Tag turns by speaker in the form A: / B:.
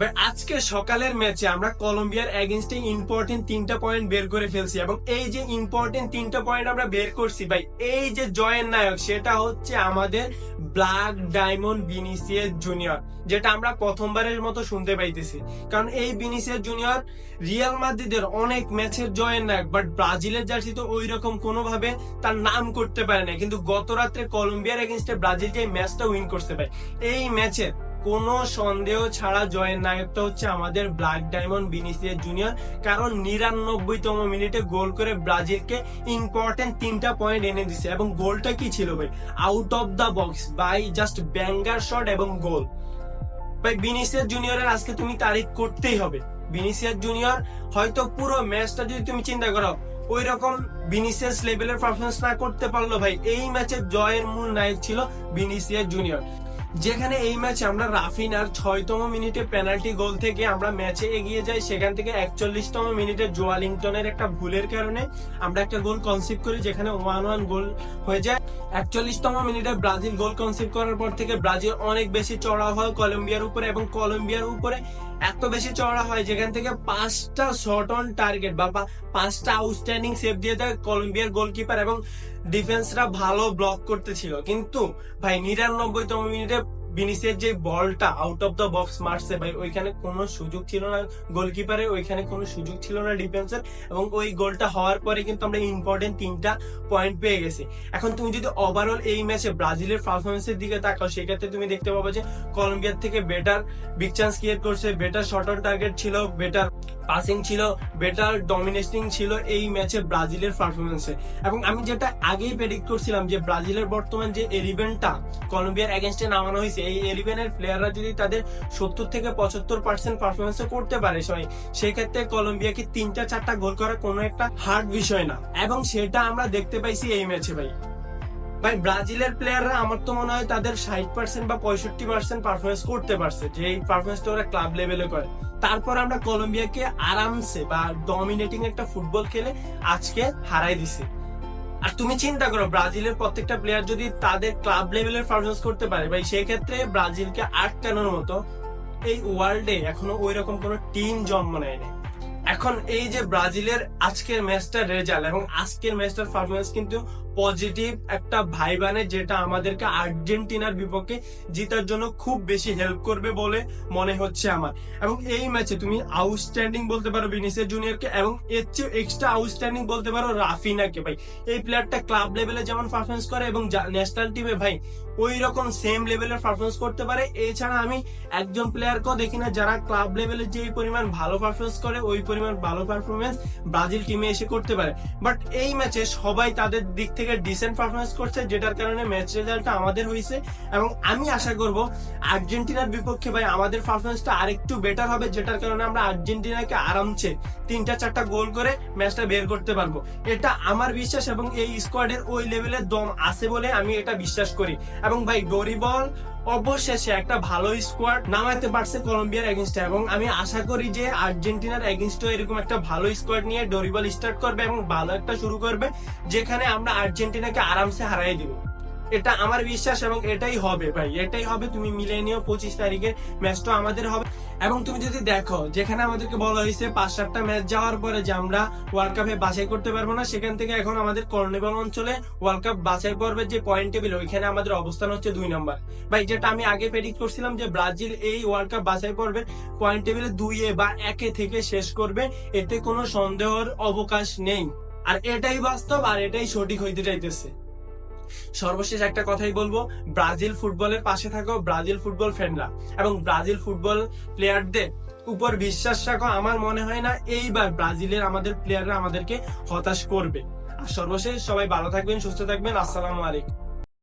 A: আজকে সকালের ম্যাচে আমরা কলম্বিয়ার এগেনস্টে ইম্পর্টেন্ট তিনটা পয়েন্ট বের করে ফেলছি এবং এই যে ইম্পর্টেন্ট তিনটা পয়েন্ট আমরা বের করছি ভাই, এই যে জয়ের নায়ক, সেটা হচ্ছে আমাদের ব্ল্যাক ডায়মন্ড বিনিসিয়াস জুনিয়র যেটা আমরা প্রথমবারের মতো শুনতে পাইতেছি। কারণ এই বিনিসিয়াস জুনিয়র রিয়াল মাদ্রিদের অনেক ম্যাচের জয়ের নায়ক বাট ব্রাজিলের জার্সি তো ওই রকম কোনোভাবে তার নাম করতে পারে না কিন্তু গত রাত্রে কলম্বিয়ার এগেনস্টে ব্রাজিল যে ম্যাচটা উইন করতে পারে এই ম্যাচে কোনো সন্দেহ ছাড়া জয়ের নায়কটা হচ্ছে আমাদের ব্ল্যাক ডায়মন্ড বিনিসিয়াস জুনিয়র। কারণ নিরানব্বইতম মিনিটে গোল করে ব্রাজিলকে ইম্পর্টেন্ট তিনটা পয়েন্ট এনে দিছে। এবং গোলটা কি ছিল ভাই? Out of the box by just banger shot এবং গোল ভাই বিনিসিয়াস জুনিয়রের আজকে তুমি তারিখ করতেই হবে। বিনিসিয়াস জুনিয়র, হয়তো পুরো ম্যাচটা যদি তুমি চিন্তা করো ওই রকম বিনিসিয়াস লেভেলের পারফরমেন্স না করতে পারল ভাই। এই ম্যাচের জয়ের মূল নায়ক ছিল বিনিসিয়াস জুনিয়র। যেখানে এই ম্যাচে আমরা রাফিনার ছয়তম মিনিটে পেনাল্টি গোল থেকে আমরা ম্যাচে এগিয়ে যাই, সেখান থেকে একচল্লিশতম মিনিটে জোয়ালিংটনের একটা ভুলের কারণে আমরা একটা গোল কনসিভ করি যেখানে ওয়ান ওয়ান গোল হয়ে যায়। একচল্লিশতম মিনিটে ব্রাজিল গোল কনসিভ করার পর থেকে ব্রাজিল অনেক বেশি চড়া হয় কলম্বিয়ার উপরে এবং কলম্বিয়ার উপরে এত বেশি চড়া হয়, যেখান থেকে পাঁচটা শর্ট অন টার্গেট বা পাঁচটা আউটস্ট্যান্ডিং সেভ দিয়ে দেয় কলম্বিয়ার গোলকিপার এবং ডিফেন্সরা ভালো ব্লক করতেছিল। কিন্তু ভাই, নিরানব্বইতম মিনিটে বিনিসের যে বলটা আউট অফ দ্য বক্স মারছে, ভাই, ওইখানে কোনো সুযোগ ছিল না গোলকিপারের ওইখানে কোনো সুযোগ ছিল না ডিফেন্সের এবং ওই গোলটা হওয়ার পরে কিন্তু আমরা ইম্পর্টেন্ট তিনটা পয়েন্ট পেয়ে গেছি। এখন তুমি যদি ওভারঅল এই ম্যাচে ব্রাজিলের পারফরমেন্সের দিকে তাকাও, সেক্ষেত্রে তুমি দেখতে পাবো যে কলম্বিয়ার থেকে বেটার বিগ চান্স ক্রিয়েট করছে বেটার শর্ট অন টার্গেট ছিল বেটার পাসিং ছিল বেটার ডমিনেটিং ছিল এই ম্যাচে ব্রাজিলের পারফরমেন্সে এবং আমি যেটা আগেই প্রেডিক্ট করছিলাম যে ব্রাজিলের বর্তমান যে এলিভেনটা কলম্বিয়ার এগেনস্টে নামানো হয়েছে, এই এলিভেনের প্লেয়াররা যদি তাদের সত্তর থেকে পঁচাত্তর পার্সেন্ট পারফরমেন্স করতে পারে সবাই, সেক্ষেত্রে কলম্বিয়াকে তিনটা চারটা গোল করা কোনো একটা হার্ড বিষয় না। এবং সেটা আমরা দেখতে পাইছি এই ম্যাচে ভাই। ভাই, ব্রাজিলের প্লেয়াররা আমার তো মনে হয় তাদের ষাট পার্সেন্ট বা পঁয়ষট্টি পার্সেন্ট পারফরমেন্স করতে পারছে, যে এই পারফরমেন্সটা ওরা ক্লাব লেভেলে করে। তারপর আমরা কলম্বিয়াকে আরামসে বা ডমিনেটিং একটা ফুটবল খেলে আজকে হারাই দিছি। আর তুমি চিন্তা করো, ব্রাজিলের প্রত্যেকটা প্লেয়ার যদি তাদের ক্লাব লেভেলের পারফরমেন্স করতে পারে, ভাই সেই ক্ষেত্রে ব্রাজিলকে আটকানোর মতো এই ওয়ার্ল্ডে এখনও ওই রকম কোনো টিম জন্ম নেয়নি। এখন এই যে ব্রাজিলের আজকের ম্যাচটার রেজাল্ট এবং আজকের ম্যাচটার পারফরমেন্স কিন্তু পজিটিভ একটা ভাইবানে যেটা আমাদেরকে আর্জেন্টিনার বিপক্ষে জিতার জন্য খুব বেশি হেল্প করবে বলে মনে হচ্ছে আমার। এবং এই ম্যাচে তুমি আউটস্ট্যান্ডিং বলতে পারো বিনিসিয়াস জুনিয়রকে এবং এর চেয়ে এক্সট্রা আউটস্ট্যান্ডিং বলতে পারো রাফিনাকে ভাই। এই প্লেয়ারটা ক্লাব লেভেলে যেমন পারফরমেন্স করে এবং ন্যাশনাল টিমে ভাই ওই রকম সেম লেভেলের পারফরমেন্স করতে পারে। এছাড়া আমি একজন প্লেয়ারকেও দেখি না যারা ক্লাব লেভেলে যে পরিমাণ ভালো পারফরমেন্স করে ওই পরিমাণ ভালো পারফরমেন্স ব্রাজিল টিমে এসে করতে পারে। বাট এই ম্যাচে সবাই তাদের দিক থেকে ডিসেন্ট পারফরমেন্স করছে, যেটার কারণে ম্যাচ রেজাল্টটা আমাদের হয়েছে। এবং আমি আশা করব আর্জেন্টিনার বিপক্ষে ভাই আমাদের পারফরমেন্সটা আরেকটু বেটার হবে, যেটার কারণে আমরা আর্জেন্টিনাকে আরামছে তিনটা চারটা গোল করে ম্যাচটা বের করতে পারব। এটা আমার বিশ্বাস এবং এই স্কোয়াডের ওই লেভেলের দম আছে বলে আমি এটা বিশ্বাস করি। এবং ভাই ডোরিবল অবশেষে একটা ভালো স্কোয়াড নামাতে পারছে কলম্বিয়ার এগেনস্টে এবং আমি আশা করি যে আর্জেন্টিনার এগেনস্টে এরকম একটা ভালো স্কোয়াড নিয়ে ডোরিবল স্টার্ট করবে এবং ভালো একটা শুরু করবে, যেখানে আমরা আর্জেন্টিনাকে আরামসে হারাই দিব। এটা আমার বিশ্বাস এবং এটাই হবে ভাই, এটাই হবে তুমি মিলে নিও পঁচিশ তারিখের ম্যাচটা আমাদের হবে। এবং তুমি যদি দেখো, যেখানে আমাদেরকে বলা হয়েছে পাঁচ সাতটা ম্যাচ যাওয়ার পরে যে আমরা ওয়ার্ল্ড কাপে বাছাই করতে পারব না, সেখান থেকে এখন আমাদের কর্নিবল অঞ্চলে ওয়ার্ল্ড কাপ বাছাই পর্বের যে পয়েন্ট টেবিল ওইখানে আমাদের অবস্থান হচ্ছে দুই নম্বর ভাই, যেটা আমি আগে প্রেডিক্ট করছিলাম যে ব্রাজিল এই ওয়ার্ল্ড কাপ বাছাই পর্বের পয়েন্ট টেবিলে দুইয়ে বা একে থেকে শেষ করবে, এতে কোনো সন্দেহের অবকাশ নেই। আর এটাই বাস্তব আর এটাই সঠিক হইতে চাইতেছে। সর্বশেষ একটা কথাই বলব, ব্রাজিল ফুটবলের পাশে থাকো, ব্রাজিল ফুটবল ফ্যানরা। এবং ব্রাজিল ফুটবল প্লেয়ারদের উপর বিশ্বাস রাখো, আমার মনে হয় না এইবার ব্রাজিলের আমাদের প্লেয়াররা আমাদেরকে হতাশ করবে। আর সর্বশেষ সবাই ভালো থাকবেন, সুস্থ থাকবেন, আসসালামু আলাইকুম।